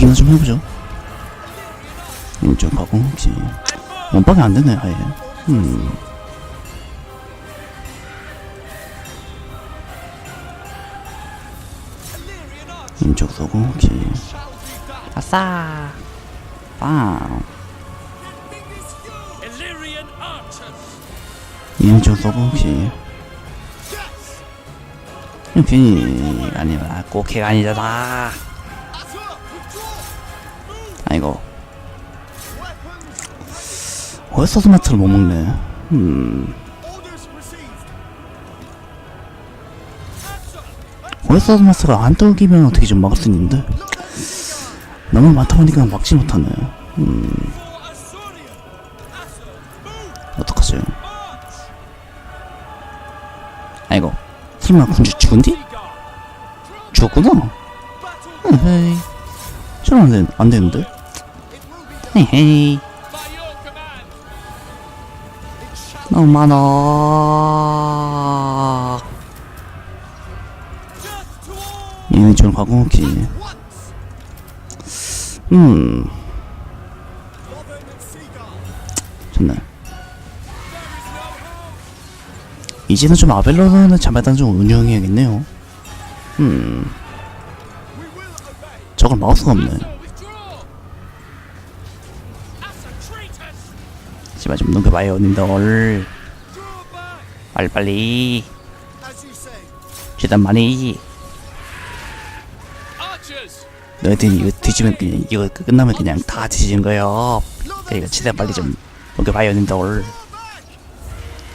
뒤치기나 좀 해보죠. 왼쪽 가고 혹시 원박이 안 되네 아예. 음. 왼쪽 쏘고 혹시 아싸. 빵. 왼쪽 쏘고 혹시 괜히 아니라 꼭 해가 아니잖아. 아이고. 어디서 스마트를 못 먹네. 음. 어디서 스마트가 안 떨기면 어떻게 좀 막을 수 있는데. 너무 많다 보니까 막지 못하네. 음. 어떡하지? 아이고. 설마 군주 죽은디? 죽었구나. 헤이. 저러면 안, 되, 안 되는데? Command. 너무 많아. Just to all. 얘네 좀 가고, 오케이. 음. 좋네. 이제는 좀 아벨로는 자매단 좀 운영해야겠네요. 음. 저걸 마우스가 없네. 제발 좀 넘겨봐요, 님들. 빨리빨리. 최대한 많이. Archers. 너희들 이거 뒤지면 그냥, 이거 끝나면 그냥 다 뒤지는 거예요. 그러니까 최대한 빨리 좀 넘겨봐요, 님들.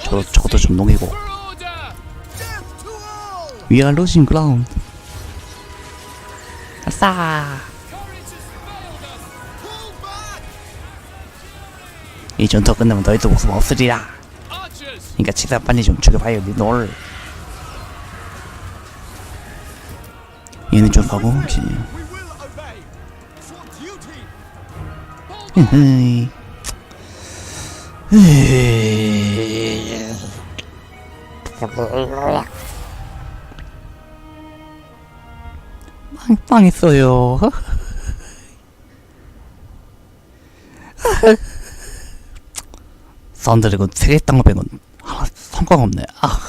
저, 저것도 좀 녹이고. We are losing ground. 아싸. 이 전투가 끝나면 너희도 목숨 없으리라. 그러니까 최대한 빨리 좀 죽여봐요, 님들. 얘는 좀 가고, 오케이. We will obey! For duty! 헤헤이. 헤헤이. 빵, 빵했어요. 썬드래곤 세개 딴거 빼곤 하나 성과가 없네. 아.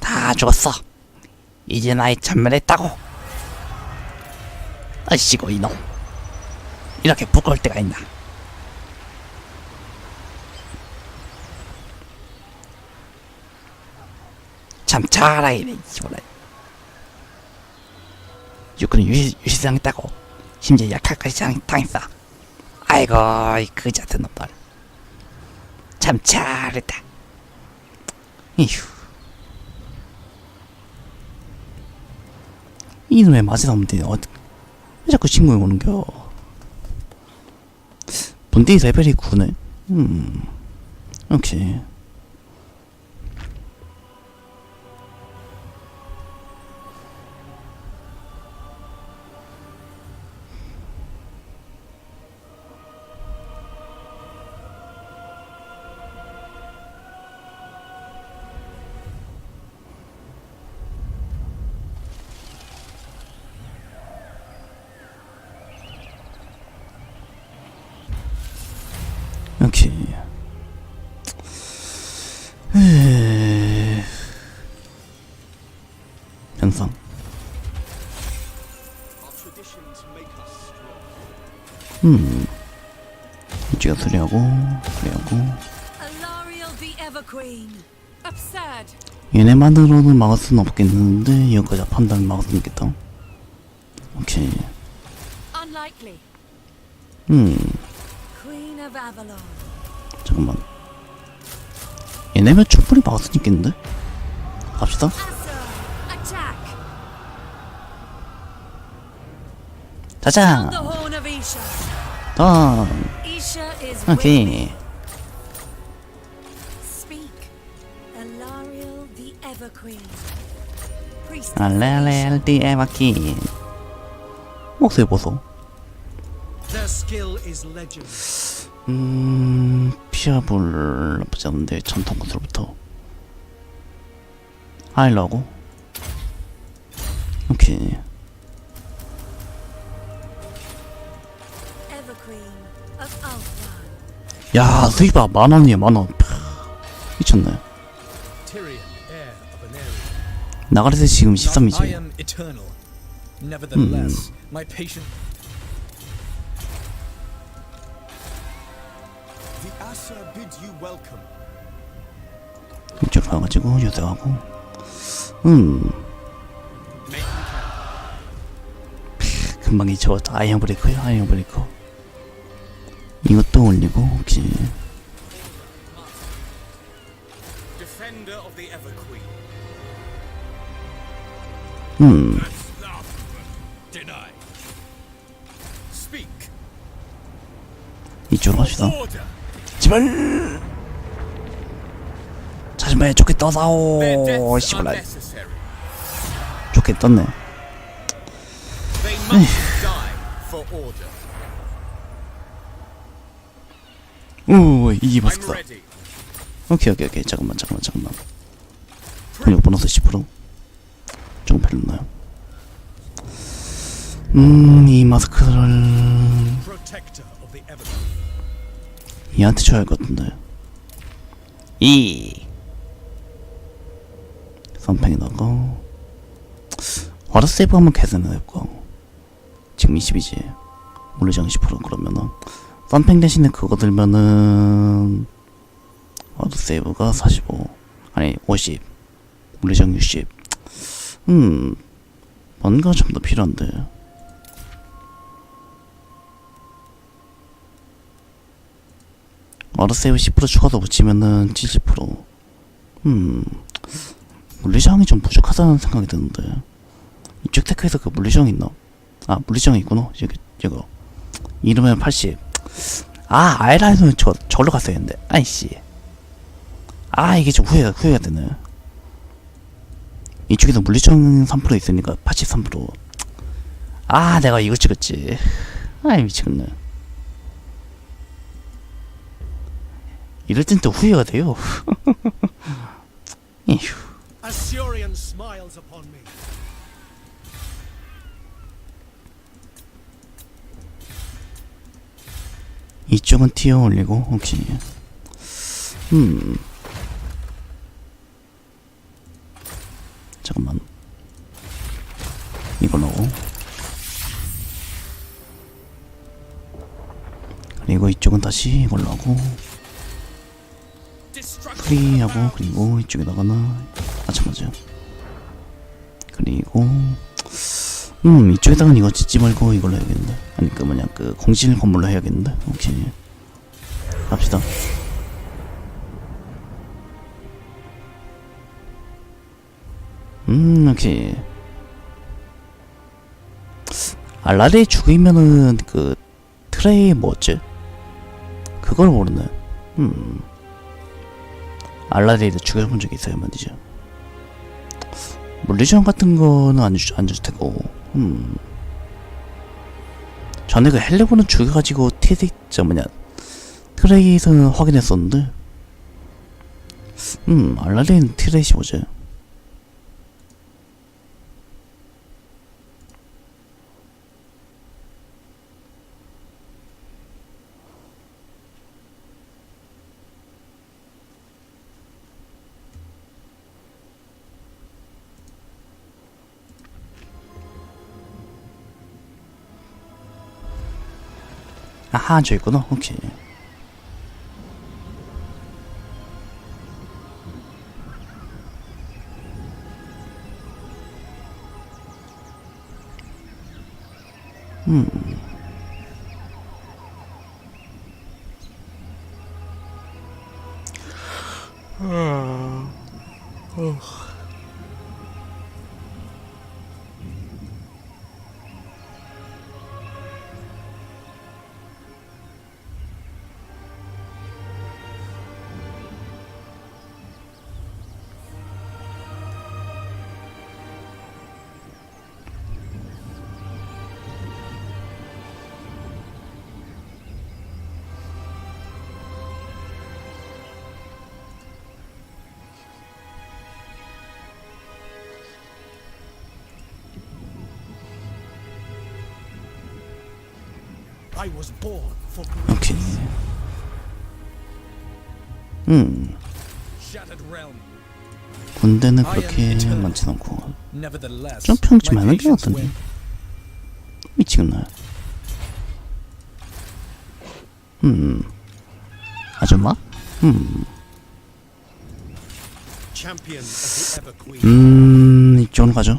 다 죽었어. 이제 나의 전멸했다고. 아이씨고 이놈. 이렇게 부끄러울 때가 있나. 참 잘하이네 이거라. 육군이 유시, 유시당했다고. 심지어 약할까지 당- 당했어. 아이고 이 그지 같은 놈들. 참 잘했다. 이휴. 이놈의 맛이 나는데 어, 왜 자꾸 친구에 오는겨? 본디 레벨이 9네. 음. 오케이. Strong. 음. 이쪽가 수리하고, 수리하고. 얘네만으로는 막을 수는 없겠는데, 여기까지 판단 막을 수는 있겠다. 오케이. 음, 얘네면 충분히 막을 수는 있겠는데? 갑시다. 자자! Me. 오케이. Priest. 알레알레알디 에바킨 목소리 보소. 음 피아볼 나쁘지 않은데 전통 구슬부터. 하일러고? 오케이. 야 수입아 만원이야 만원. 미쳤네. 나가레스 지금 Not I 13이지. Am 이쪽으로 가가지고 요새하고 음. 금방 잊혀 아이언 브레이커요 아이언 브레이커 이것도 올리고 오케이. 음. 이쪽으로 갑시다. 제발 자신만에 좋게 Their 떠사오 deaths are 씨발 necessary. 좋게 떴네. 오 이게 ready. 오케이 오케이 오케이 잠깐만 잠깐만 잠깐만 근육 보너스 10% 조금 별로나요 음이 마스크를. 얘한테 줘야 할 것 같은데 이 선팽에다가 와르 세이브 한번 개선해야 될거. 지금 20이지. 물리장 10% 그러면은. 썬팽 대신에 그거 들면은 와르 세이브가 45 아니 50 물리장 60 음 뭔가 좀 더 필요한데. 어르세이브 10% 추가도 붙이면은 70%음 물리장이 좀 부족하다는 생각이 드는데 이쪽 테크에서 그 물리장 있나? 아 물리장이 있구나 여기 이거 이름은 80 아, 아이라인은 저, 저로 갔어야 했는데. 아이씨. 아, 이게 좀 후회가, 후회가 되네. 이쪽에서 물리적 3% 있으니까 83%. 아, 내가 이거 찍었지. 아이, 미치겠네. 이럴 땐 또 후회가 돼요. 에휴. Assyrian smiles upon me. 이쪽은 티어 올리고, 오케이. 음. 잠깐만. 이걸로. 그리고 이쪽은 다시 이걸로 하고. 프리하고, 그리고 이쪽에다가는, 마찬가지야. 그리고, 음, 이쪽에다가는 이거 짓지 말고 이걸로 해야겠는데. 아니, 그 뭐냐, 그 공실 건물로 해야겠는데. 오케이. 갑시다. 음, 오케이. 알라데 죽이면은 그 트레이 뭐지? 그걸 모르네. 음. 알라데이드 죽여본 적이 있어요, 말이죠. 물리전 같은 거는 안 주, 안 줄 테고, 음. 전에 그 헬레본은 죽여가지고 티디, 저 뭐냐, 트레이에서는 확인했었는데, 음, 알라데이는 트레이시 뭐지? 저 있구나. 오케이. 오케이. 음. 군대는 그렇게 많진 않고 좀 평지 많은 게 같던데. 미치겠네. 음, 아줌마? 음. 음, 이쪽으로 가죠.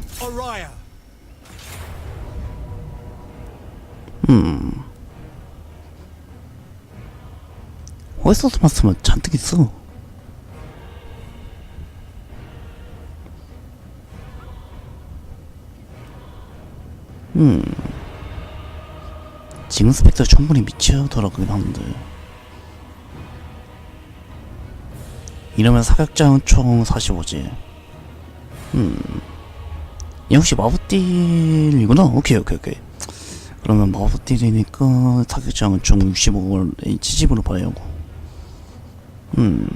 음. 호이소스 마스터만 잔뜩 있어. 음. 지금 스펙터 충분히 미쳐더라고긴 하는데. 이러면 사격장은 총 45지. 음. 역시 마법딜이구나. 오케이, 오케이, 오케이. 그러면 마법딜이니까 타격장은 총 65를 H집으로 봐야 하고 음.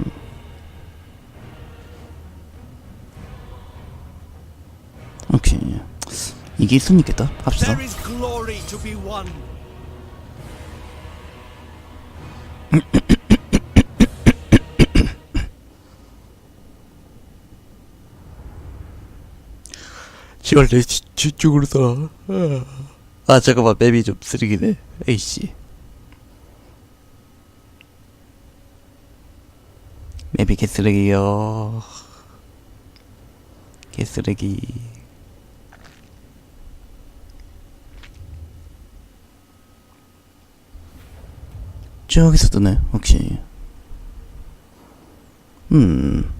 오케이. to be won. 제발 내 뒤, 뒤쪽으로 서. 아 잠깐만. 맵이 좀 쓰레기네. 에이씨 맵이 개쓰레기요. 개쓰레기. 저기서 뜨네 오케이 음.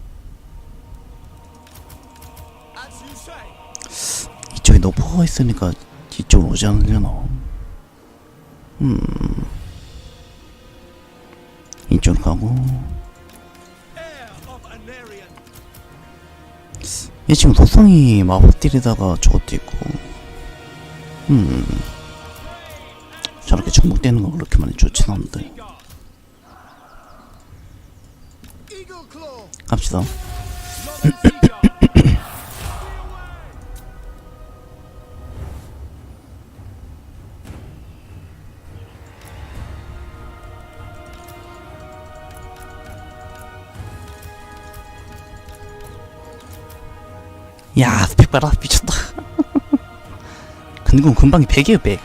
이쪽에 노포가 있으니까 이쪽으로 오지 않으려나? 음. 이쪽으로 가고 얘 지금 도성이 마법 딜에다가 저것도 있고. 음. 저렇게 정복되는 거 그렇게 많이 좋진 Claw. 갑시다 야 스펙 봐라 미쳤다. 근데 그건 금방이 100이에요 100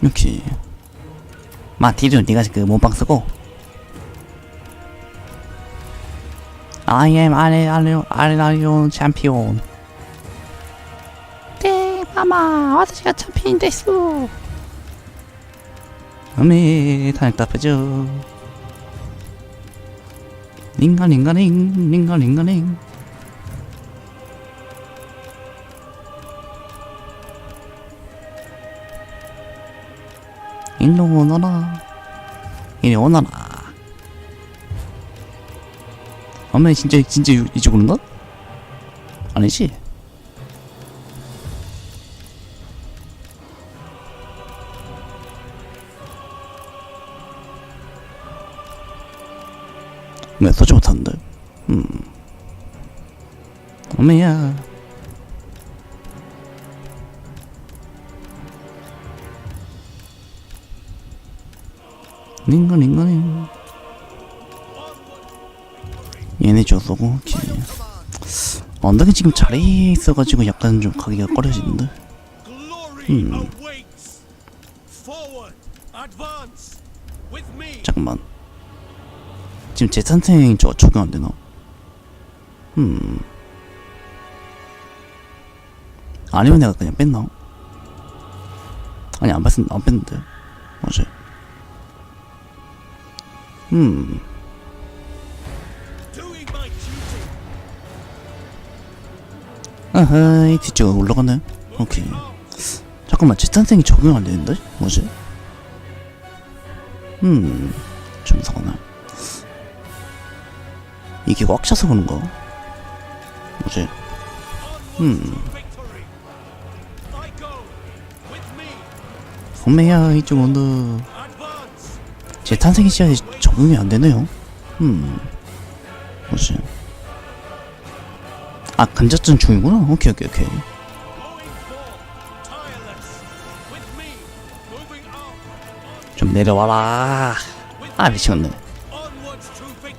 이렇게. 마티리온 니가 그 몸빵 쓰고. I am 아레아리온 아레아리온 챔피온 네 마마 와타시가 챔피언 됐어 어메 탄약 답하죠 링가링가링 링가링가링 일로 오너라 이리 오너라 어메 진짜 진짜 이- 이쪽으로 온다? 아니지? 어메야. 링거링거링. 얘네 오케이. 언덕이 지금 자리에 있어가지고 약간 좀 가기가 꺼려지는데? Me. 잠깐만. 지금 제 탄생 저 적용 안 되나? 음. 아니면 내가 그냥 뺐나? 아니 안 뺐, 안 뺐는데 어제. 음. 아하이 뒤쪽에 올라가네. 오케이. 잠깐만 제 탄생이 적용 안 되는데? 뭐지? 음. 좀 이상하네. 이게 꽉 차서 그런가? 뭐지? Onwards 엄매야 이쪽 온다. 제 탄생의 시야에 적용이 안 되네요. 음. 뭐지? 아 근접전 중이구나. 오케이 오케이 오케이. 좀 내려와라. 아 미치겠네.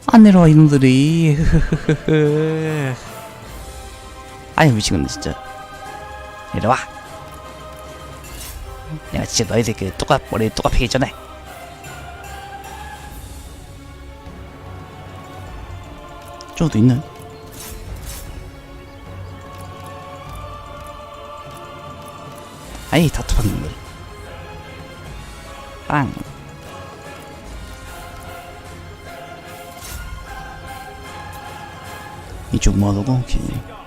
안 내려와 이놈들이. 아유 미치겠네 진짜. 내려와. 내가 진짜 너희들 그 똑같 머리 똑같이 전에. 저도 있네. 아이 다투한 놈들. 빵. 이쪽 모아두고 오케이.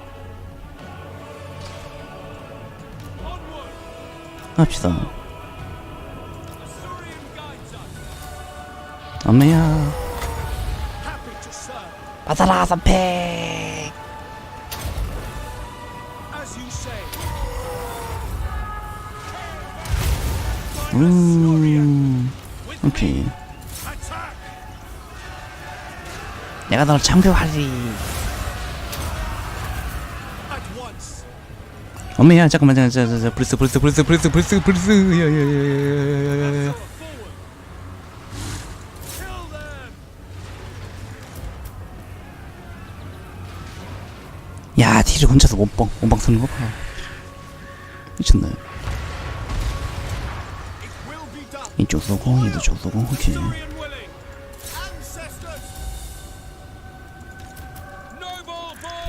갑시다. 안매야. 받아라 삼팩. 음 오케이. 내가 널 참교하리. 엄매야 잠깐만. 브리스 브리스 브리스 브리스 브리스 브리스 야야야야야야야. Forward. Kill them. 야 딜을 혼자서 몸빵 몸빵 쓰는 거 봐. 미쳤네. 이쪽 쏘고 얘도 쪽 쏘고 오케이.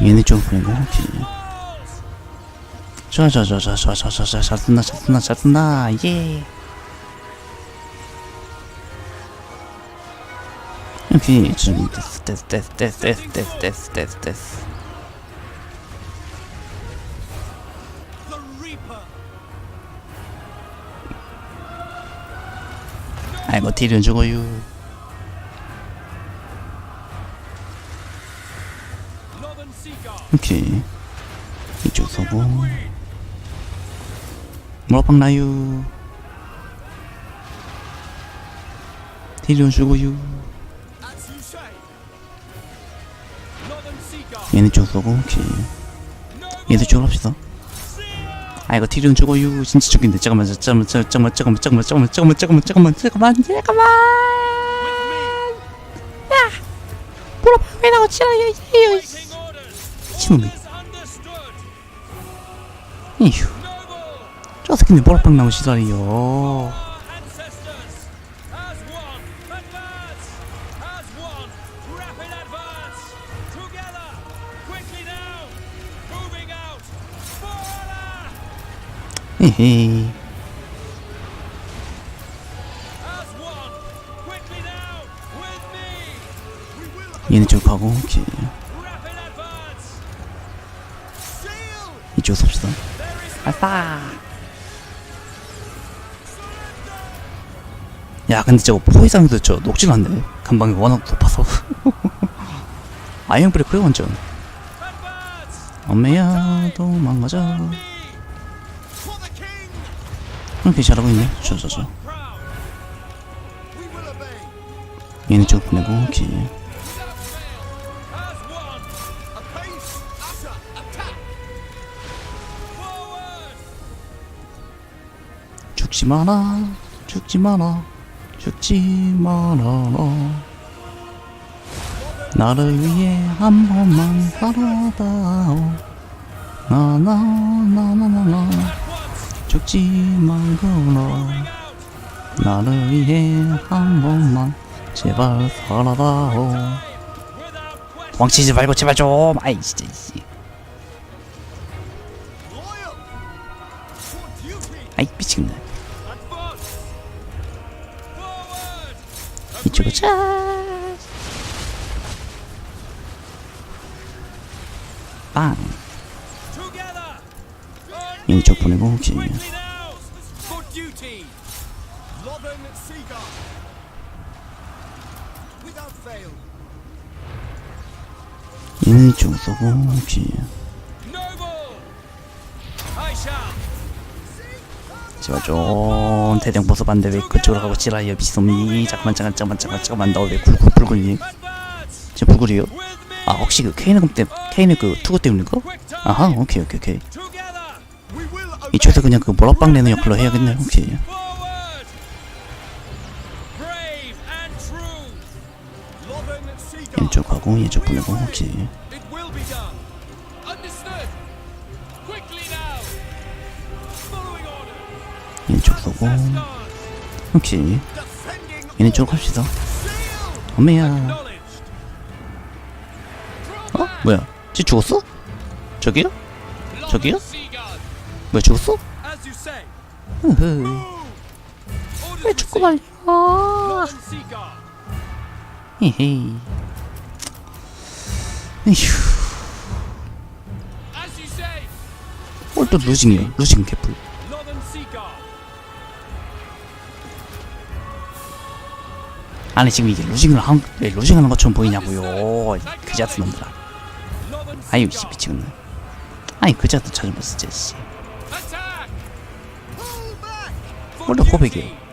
얘네 쪽 보내고 오케이. Balls. 자자자자자자자자 잘 쓴다 잘 쓴다 잘 쓴다 예. 오케이 데스 데스 데스 데스 데스 데스 데스 The Reaper. 아이고 딜은 죽어요. 오케이 이쪽 서고 물어빵 나유. Northern Seagull. 얘네 쪽 서고 오케이 얘네 쪽으로 합시다 아이고 딜은 죽어요 진짜 죽인데 잠깐만 잠깐만 잠깐만 잠깐만 잠깐만 잠깐만 잠깐만 잠깐만 잠깐만 잠깐만 물어빵 왜 나고 Waiting orders. 미친놈이. 이휴. 저 새끼는 뽀락방 나오시다니요. 헤헤. 얘네 쪽 가고 오케이 이쪽 섭시다. 아싸. 야 근데 저거 포위상에도 저 녹진 않네 간방이 워낙 높아서 아이언 브레이크야 완전. 엄매야 도망가자. 이렇게 잘하고 있네 저저저. 얘네 쪽 보내고 오케이. 죽지 마라 죽지 마라 죽지 마라. 나를 위해 한 번만 살아다오. 나나나나나나. 죽지 말거라. 나를 위해 한 번만 제발 살아다오. 왕치지 말고 제발 좀. 아이 진짜. 아이 미치겠네 찍어보자. 빵. 이쪽 보내고 혹시. 이쪽 쏘고 혹시. 제발 좀 대장 보스 반대 왜 그쪽으로 가고 지라요 미소미 잠깐만 잠깐 잠깐만 잠깐 잠깐만 너왜 굴굴 Advance. 제 불굴이요. 아 혹시 그 케이너 때 케이너 그 투구 때문인가? 아하 오케이 오케이 오케이. 이쪽에서 그냥 그 몰아빵 내는 역할로 해야겠네 혹시 Forward. Brave and true. Lothern Seagull. 이쪽 가고 이쪽 보내고 It 이쪽 쏘고. 혹시 얘네 쪽 seal. 엄매야. 어? 뭐야 쟤 죽었어? 저기요? 저기요? 뭐야 죽었어? Orders 왜 죽고. 말려. 히히 you say. 오또 루징이야 루징 개뿔 아니 지금 이게 루징을 한, 왜 루징하는 것처럼 보이냐고요 그지 같은 놈들아 아유 씨. 미치겠네 아니 그지 같은 자주 봤어 진짜 씨 원래 고백이에요.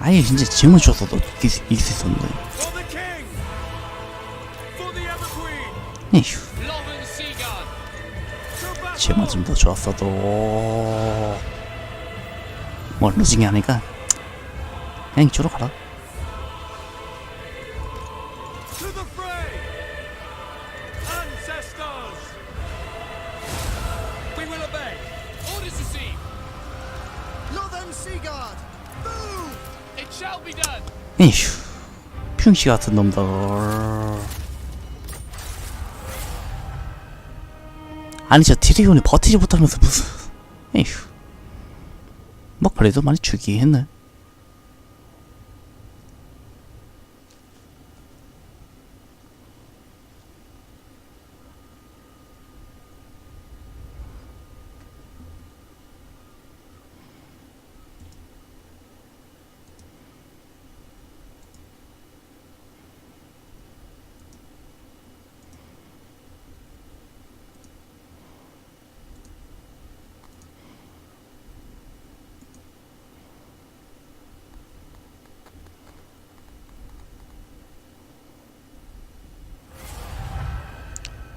아예 진짜 지금을 줬어도 이길, 수- 있었는데. 에휴 Northern Seaguard. To battle. 지금만 좀더 좋았어도 뭐 루징이 하니까 그냥 이쪽으로 가라. 에휴 퓨시 같은 놈들 아니 저 티리온이 버티지 못하면서 무슨 에휴 뭐 그래도 많이 죽이긴 했네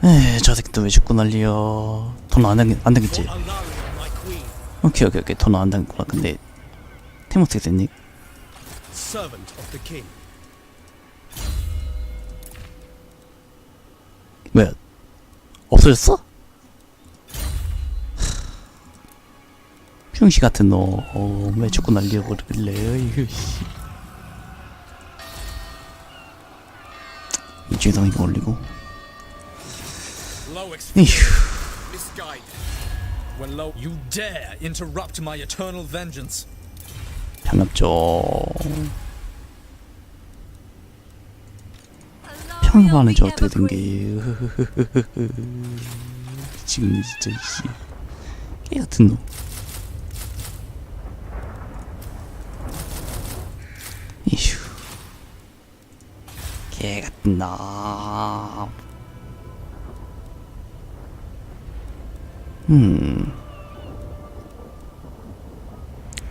에저 새끼 또왜 죽고 난리여 돈안 안 되겠지. 오케이 오케이 오케이 돈안 되겠구나 근데 팀 어떻게 됐니? King. 뭐야 없어졌어? 퓨시 같은 놈왜 죽고 날려 그러길래 이거 올리고 with 저 the 어떻게 Ever 된게. 지금 진짜 씨. 깨같은 놈. 이휴 개 같은 놈 음.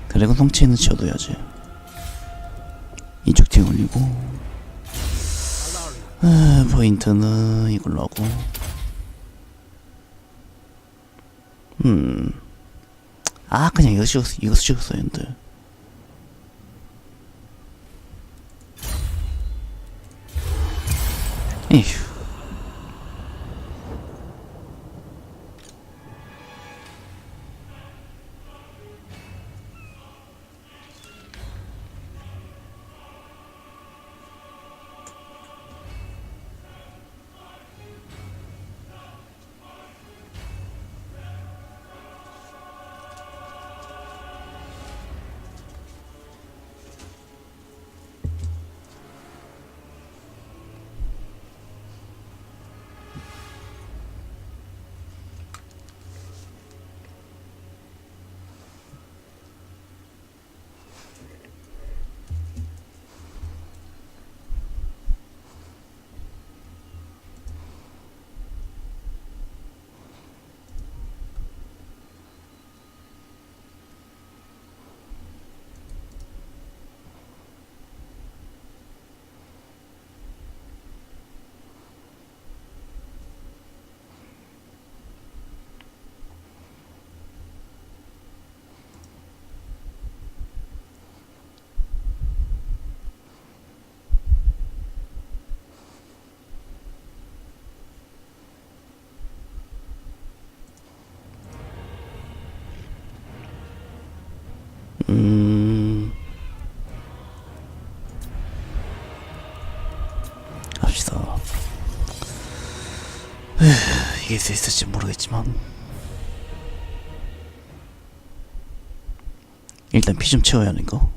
드래곤 성체는 지어둬야지. 이쪽 뒤에 올리고. 아, 포인트는 이걸로 하고. 음. 아, 그냥 이거 찍었어, 이거 찍었어야 했는데. 에휴. 합시다. 에휴, 이길 수 있을지 모르겠지만 일단 피 좀 채워야 하는 거.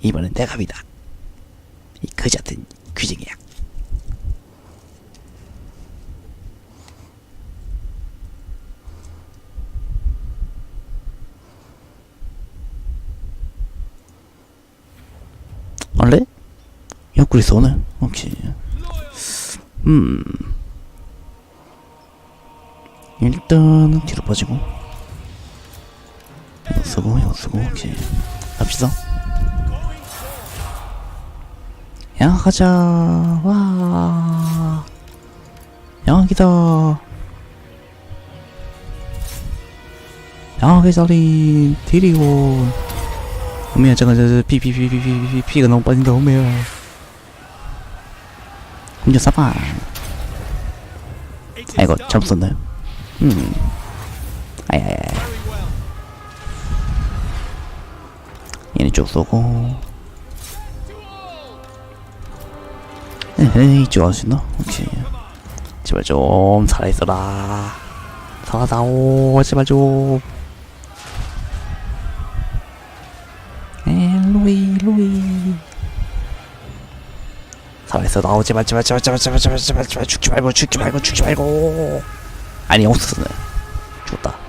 이번엔 내가 믿다. 이 그지 같은 귀쟁이야. 원래? 옆구리 쏘네. 오케이. 음. 일단은 뒤로 빠지고. 이거 쓰고, 이거 쓰고, 오케이. 갑시다. 야, 가자. 와. 여기다. 여기 자리, 데리고. 오메야, 잠깐, 저, 저, 피, 피, 피, 피, 피, 피, 피가 너무 빠진다, 오메야. 혼자 싸봐. 아이고. 잘못 썼나요? 음. 아야야. 얘네 쪽 쏘고. 에이, 이쪽 안수 있나? 오케이. 제발 좀 살아있어라. 살아다오, 제발 좀. 엘로이, 로이. 살아있어, 나오, 제발, 제발, 제발, 제발, 제발, 제발, 제발, 제발, 죽지 말고, 죽지 말고, 죽지 말고. 아니, 없었네. 죽었다.